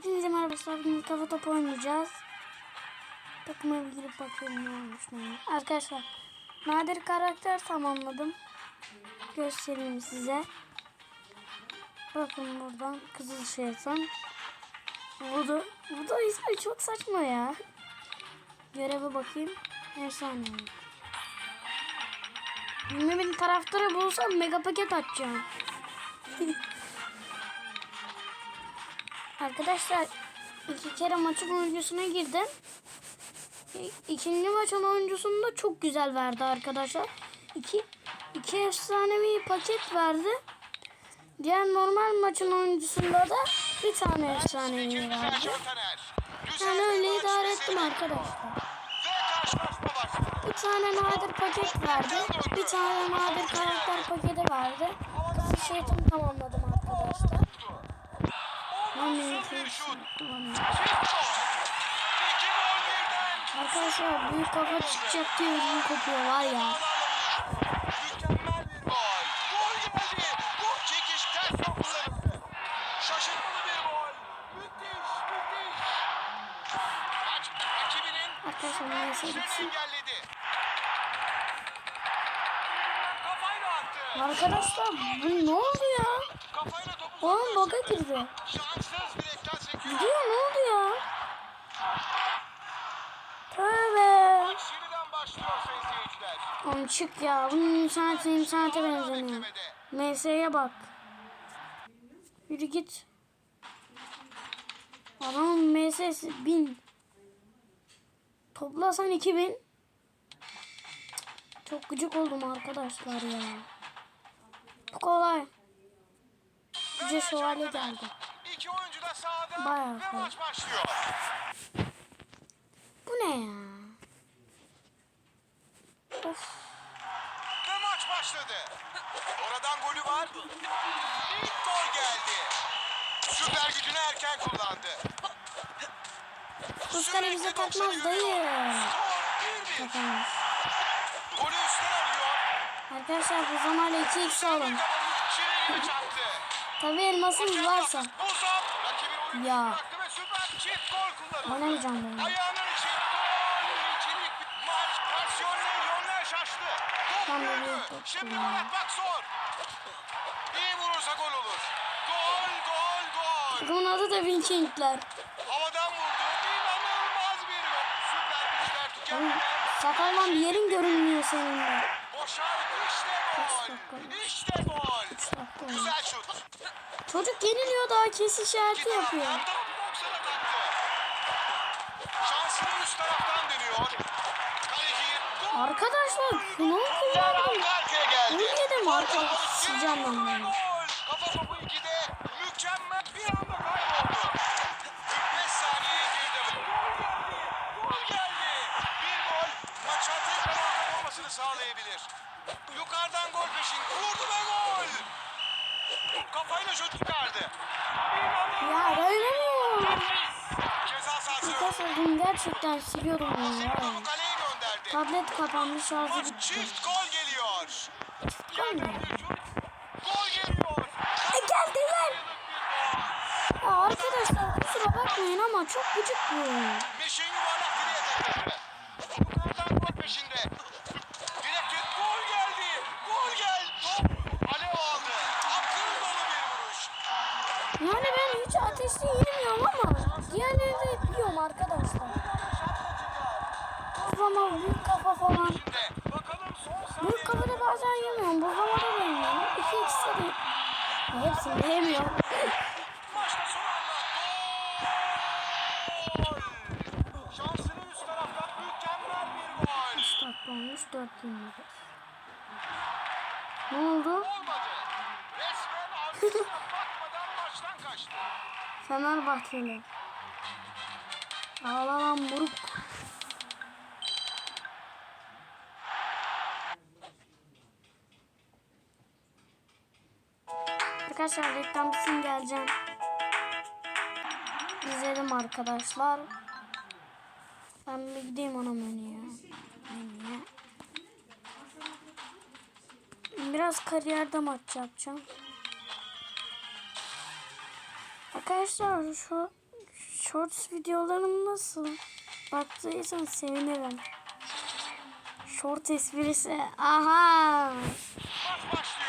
Hepinize merhaba. Bugün kafa topu oynayacağız. Takıma bir girip bakıyorum ne olmuş ne. Arkadaşlar nadir karakter tamamladım. Göstereyim size. Bakın buradan kızıl şeytan. Bu da, bu da ismi çok saçma ya. Göreve bakayım. Efsane. 20 bin taraftarı bulsam mega paket açacağım. Arkadaşlar iki kere maçın oyuncusuna girdim. İkinci maçın oyuncusunda çok güzel verdi arkadaşlar. İki, iki efsanevi paket verdi. Diğer normal maçın oyuncusunda da bir tane efsanevi verdi. Yani öyle idare ettim arkadaşlar. Bir tane nadir paket verdi. Bir tane nadir karakter paketi verdi. Kızıl şeytan tamamladım arkadaşlar. Ben de kullanıyorum. Arkadaşlar büyük kafa çıkacak diye ödüm kopuyor var ya. Mükemmel bir gol. Gol geldi. Bu çekiş ters top kullanıldı. Şaşırtmalı bir gol. Müthiş, müthiş. Maç rakibinin Arkadaşlar neyse bitsin. Arkadaşlar bu ne oldu ya? Oğlum baga girdi. Gidiyor ne oldu ya? Tövbe. Oğlum çık ya. Bunun interneti internete benzemiyor. MS'ye bak. Yürü git. Adamın MS'si 1000. Toplasan 2000. Çok gıcık oldum arkadaşlar ya. Bu kolay. Yüce şövalye geldi. İki oyuncu da sahada Bayağı ve maç başlıyor. Ne ya? Of. Ve maç başladı. Oradan golü var. İlk gol geldi. Süper gücünü erken kullandı. Kuşları bize takmaz 90'ı dayı. yürüyor. Skor 1-1. Takmaz. Golü üstten alıyor. Arkadaşlar bu zamanla 2x alın. Tabii elmasınız varsa. Ya. Oynamayacağım ben. Ayağının Döndü. bir Şimdi atmak zor. İyi vurursa gol olur. Gol gol gol. Bunun adı da Vikingler. Havadan vurdu. İnanılmaz bir gol. Süper güçler tükenmeden sakallan bir yerin görünmüyor senin de. boşalt. İşte gol. İşte gol. Güzel şut. Çocuk yeniliyor daha kes işareti yapıyor. Tam top 90'a taktı. Şansını üst taraftan dönüyor. Arkadaşlar şunu kullandım. Arka arkaya geldi. Bunu yedim arkadaş. Sileceğim ben bunu. Gol. Kafa topu 2'de mükemmel bir anda kayboldu. 45 saniye geride. Gol geldi. Bir gol maça tekrar ortak olmasını sağlayabilir. Yukarıdan gol peşin. Vurdu ve gol. Kafayla şut çıkardı. Ya dayanamıyorum. Ceza sahası. Arkadaşlar bunu gerçekten siliyorum ya. topu kaleye. Tablet kapandı şarjı bitti. çift gol geliyor. Gol mü? Gol geliyor. E geldiler. Ya arkadaşlar kusura bakmayın ama çok gıcık bu. Meşin yuvarlak direğe takıldı. Yukarıdan gol peşinde. Direkt gol geldi. Gol geldi. Top alev aldı. Akıl dolu bir vuruş. Yani ben hiç ateşli yenemiyorum ama diğerlerini de yiyorum arkadaşlar. Büyük kafa falan. Büyük kafada bazen yemiyorum. Buzlama da yemiyorum. İki ikisi de hepsini yemiyorum. maçta son anda gol. Şansını üst taraftan mükemmel bir gol. 3 dakika olmuş 4 25. Ne oldu? Fenerbahçeli. Ağla lan buruk. Arkadaşlar reklam bitsin geleceğim. İzledim arkadaşlar. Ben bir gideyim ona menüye. Menüye. Biraz kariyerde maç yapacağım. Arkadaşlar şu Shorts videolarım nasıl? Baktıysan sevinirim. Short esprisi. Aha. Maç başlıyor.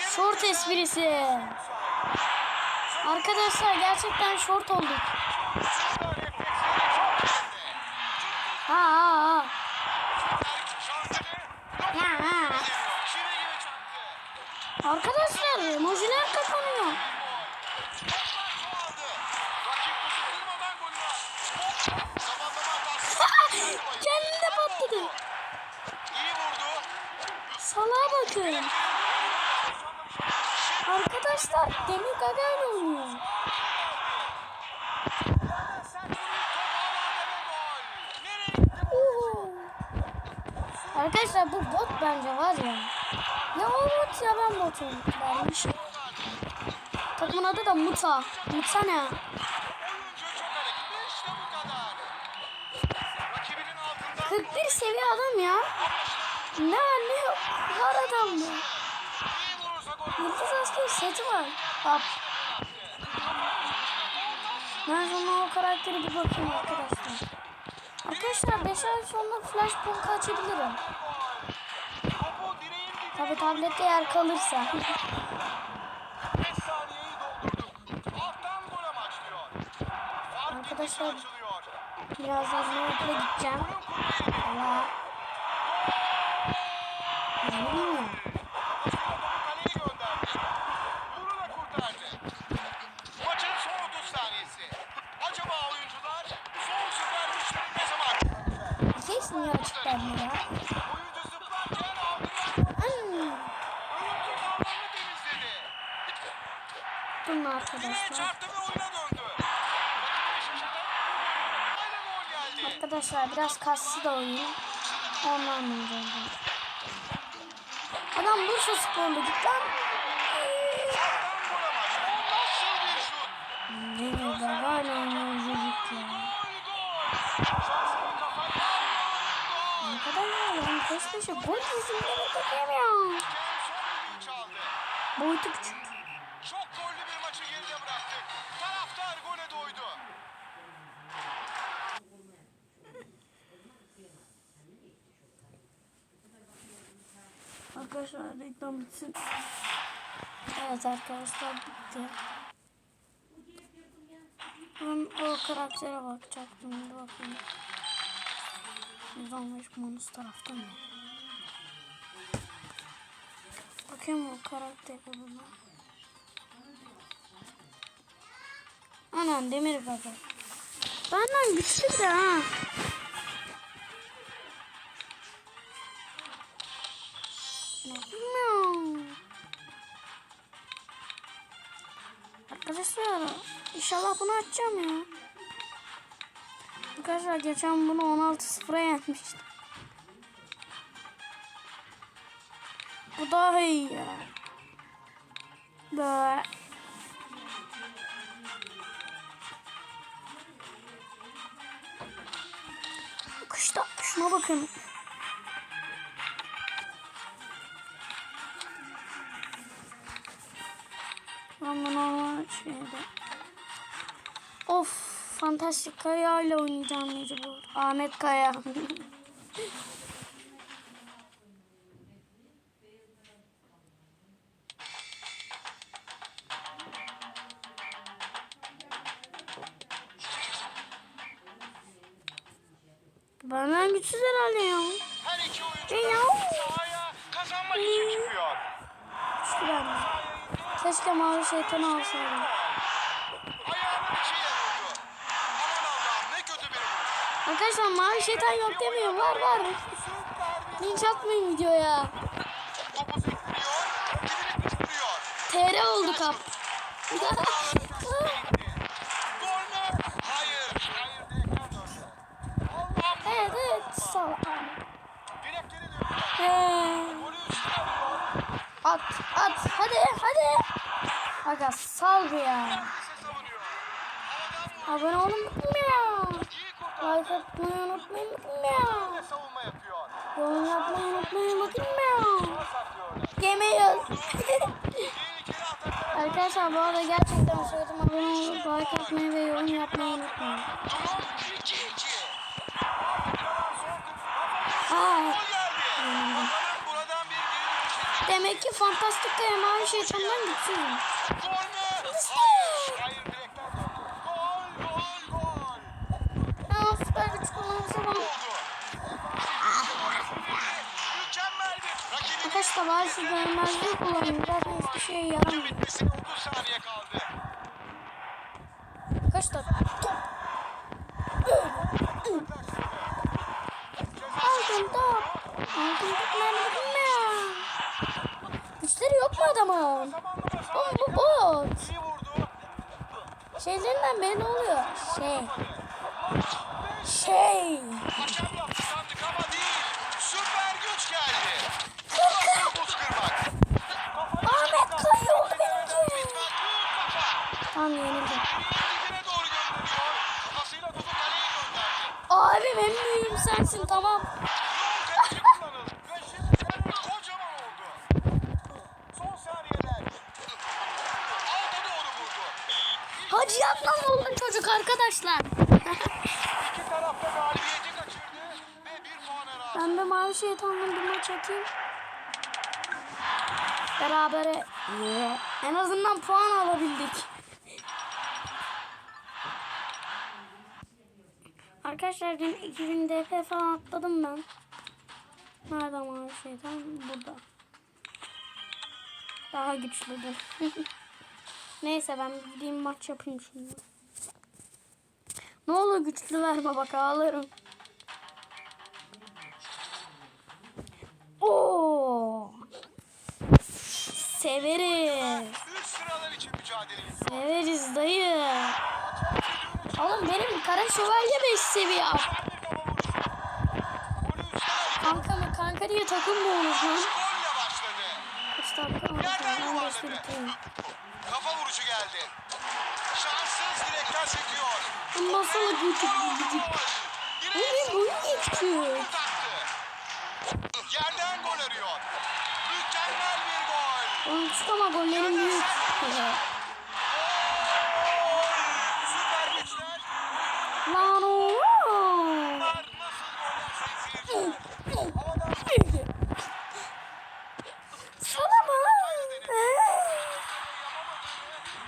Short esprisi. Arkadaşlar gerçekten short olduk. Şurada refleksleri çok yerinde. Ha ha ha. Şansını Ha, ha. çivi gibi çaktı. Arkadaşlar emojiler kapanıyor. Toplar çoğaldı. Rakip kuzu kırmadan golü var. Zamanlama hatası. Kendini de patladı. İyi vurdu. Salağa bakın. Arkadaşlar Demir Gaga ile oynuyor. Uhu. Arkadaşlar bu bot bence var ya. Ya o bot ya ben botum. Vermiş. Takımın adı da Muta. Muta ne? Altından 41 seviye adam ya. Ne ne. Var adam gol. Yıldız asker seti var. Bak. Ben sonra o karakteri bir bakayım arkadaşlar. Arkadaşlar 5 ay sonra flash punk açabilirim. Tabi tablette yer kalırsa. 5 saniyeyi doldurduk. Alttan gol amaçlıyor. Fark Arkadaşlar-. Birazdan okula gideceğim. Allah. Ne bileyim. Kaleyi gönderdi. Bunu da kurtardı. Maçın son 30 saniyesi. Acaba oyuncular son süper güçleri ne zaman? Kesin ya açık verme ya. Oyuncu zıplarken aldılar. Hmm. Oyuncu kavramını temizledi. Durun Direğe arkadaşlar. çarptı ve oyuna döndü. Gol geldi. Arkadaşlar biraz kassı da oyun. Ondan oynayacağım. Adam Bursa sporlu git lan. Alttan gol amaç. O nasıl bir şut? Ne kadar hala oynuyor çocuk ya. Gol gol. Şanslı kafayla. Gol. Ne kadar ya lan peş peşe gol dizimde mi takayım ya. Hakem son düdüğü çaldı. Boyutu küçük. Çok gollü bir maçı geride bıraktık. Taraftar gole doydu. Arkadaşlar reklam bitsin. Evet arkadaşlar bitti. Ben o karaktere bakacaktım. Bir bakayım. 115 bonus tarafta mı? Bakayım o karaktere bana. Anan demir baba. Benden güçlü de ha. Arkadaşlar inşallah bunu açacağım ya. Arkadaşlar geçen bunu 16-0'a yenmiştim. Bu daha iyi ya. Böyle. Kışta şuna bakın. Ama normal şeyde. Of fantastik Kaya ile oynayacağım mecbur. Ahmet Kaya. Benden güçsüz herhalde ya. Her iki oyuncu ya. sahaya kazanmak için çıkıyor. Güçlü benden. Keşke mavi şeytanı alsaydım. Ayağının içiyle vurdu. Aman Allah'ım ne kötü bir vuruş. Arkadaşlar mavi şeytan yok demiyor. Var var. Linç atmayın videoya. TR oldu kap. Evet evet. Sağ alıyor. At at hadi hadi. Aga sal ya. Abone olun ya. Like atmayı unutmayın ya. Yorum yapmayı unutmayın bakın ya. Yemeyiz. Arkadaşlar bu arada gerçekten söyledim abone olup like atmayı ve yorum yapmayı unutmayın. Durum 2-2. Aa, demek ki fantastik kaya mavi şeytandan güçsüzüm. Gol mü? Hayır. Hayır direkten döndü. Gol, gol, gol. Aa, süper güç kullanırsa bana. Oldu. Mükemmel bir Arkadaşlar bazı görmezliği kullanıyor. Zaten hiçbir şey yaramıyor. bitmesine 30 saniye kaldı. Arkadaşlar top. Aldım top. Aldım top nerede bilmiyorum. Güçleri yok mu adamın? Oğlum bu bot. Şeylerinden belli oluyor. Şey. Şey. Hakem yaptı sandık ama değil. Süper güç geldi. Kafasına buz kırmak. Ahmet kayı oldu benimki. Bitmez büyük kafa. Tamam yenildim. Dibine doğru gönderiyor. Kafasıyla topu kaleye Abim en büyüğüm sensin tamam. Oldu. Hacı yapmam oldun çocuk arkadaşlar. Ben de mavi şeytanla bir maç atayım. Berabere. En azından puan alabildik. Arkadaşlar dün 2000 DP falan atladım ben. Nerede mavi şeytan? Burada. Daha güçlüdür. Neyse ben gideyim maç yapayım şimdi. Ne olur güçlü verme bak ağlarım. Oo. Severiz. Severiz dayı. Oğlum benim kara şövalye 5 seviye. Kanka mı kanka diye takım başladı. Kaç dakika oldu? İşte bitireyim. Kafa vuruşu geldi. Şanssız direkten sekiyor. Bu Nasıl gıcık gıcık. Bu ne ne çıkıyor? Yerden gol arıyor. Mükemmel bir gol. Oğlum tutama gollerim büyük. Gol. Süper güçler. Lan oğlum. Nasıl goller sayın seyirciler. Sana mı?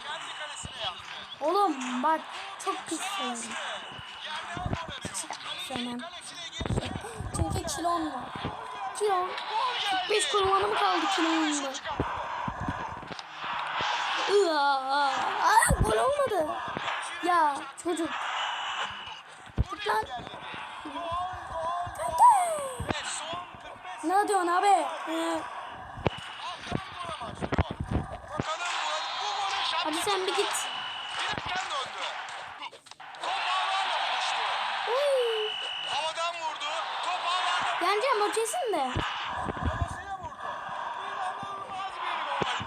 Kendi kalesine yaptı. Oğlum bak çok pis söyledim. Yerden gol arıyor. Sevmem. Kalesine girdi. Çünkü kilon var. Geldi. 45 kurbanı mı kaldı kilonunda? Aa, gol olmadı. Ya çocuk. Git lan. Kanka. Ve son 45 Ne diyorsun abi? Ee, hadi sen bir git. Yeneceğim o kesin de. kafasına vurdu. İnanılmaz bir gol.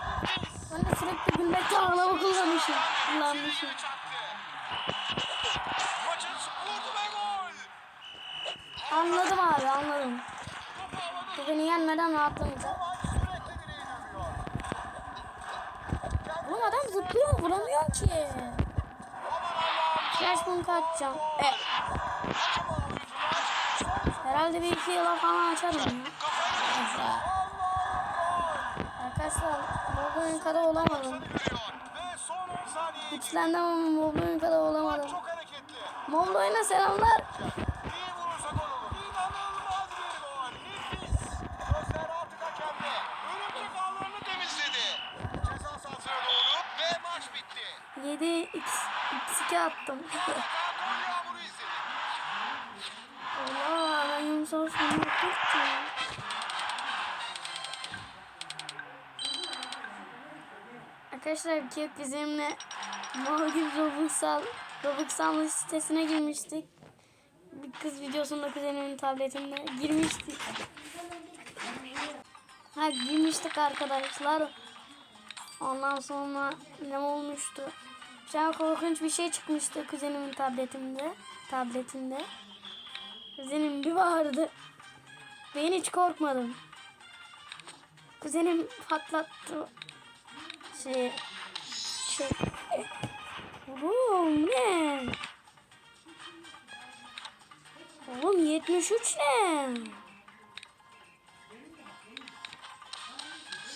Ben de sürekli gülmekle ağlama kullanmışım. Kullanmışım. Anladım abi anladım. Bu beni yenmeden rahatlamayacak. Oğlum adam zıplıyor vuramıyor ki. Flash bunu kaçacağım. Evet. Herhalde bir iki yıla falan açarım ya. kafayla Arkadaşlar Mobbing kadar olamadım. dönüyor. Ve son 10 saniye gidiyor. Güçlendim ama Mobbing kadar olamadım. Çok hareketli. Mobile oyuna selamlar. İyi vurursa gol olur. İnanılmaz bir gol. Nefis. Gözler artık Arkadaşlar ki bizimle Morgan Robuxal Robuxal sitesine girmiştik. Bir kız videosunda kuzenimin tabletinde girmiştik. Ha girmiştik arkadaşlar. Ondan sonra ne olmuştu? Bir korkunç bir şey çıkmıştı kuzenimin tabletinde. Tabletinde. Kuzenim bir bağırdı. Ben hiç korkmadım. Kuzenim patlattı. Şey, şey. Oğlum ne? Oğlum 73 ne?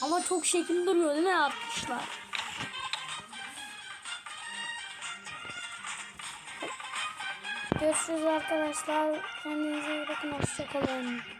Ama çok şekil duruyor değil mi atmışlar? Görüşürüz arkadaşlar. Kendinize iyi bakın. Hoşçakalın.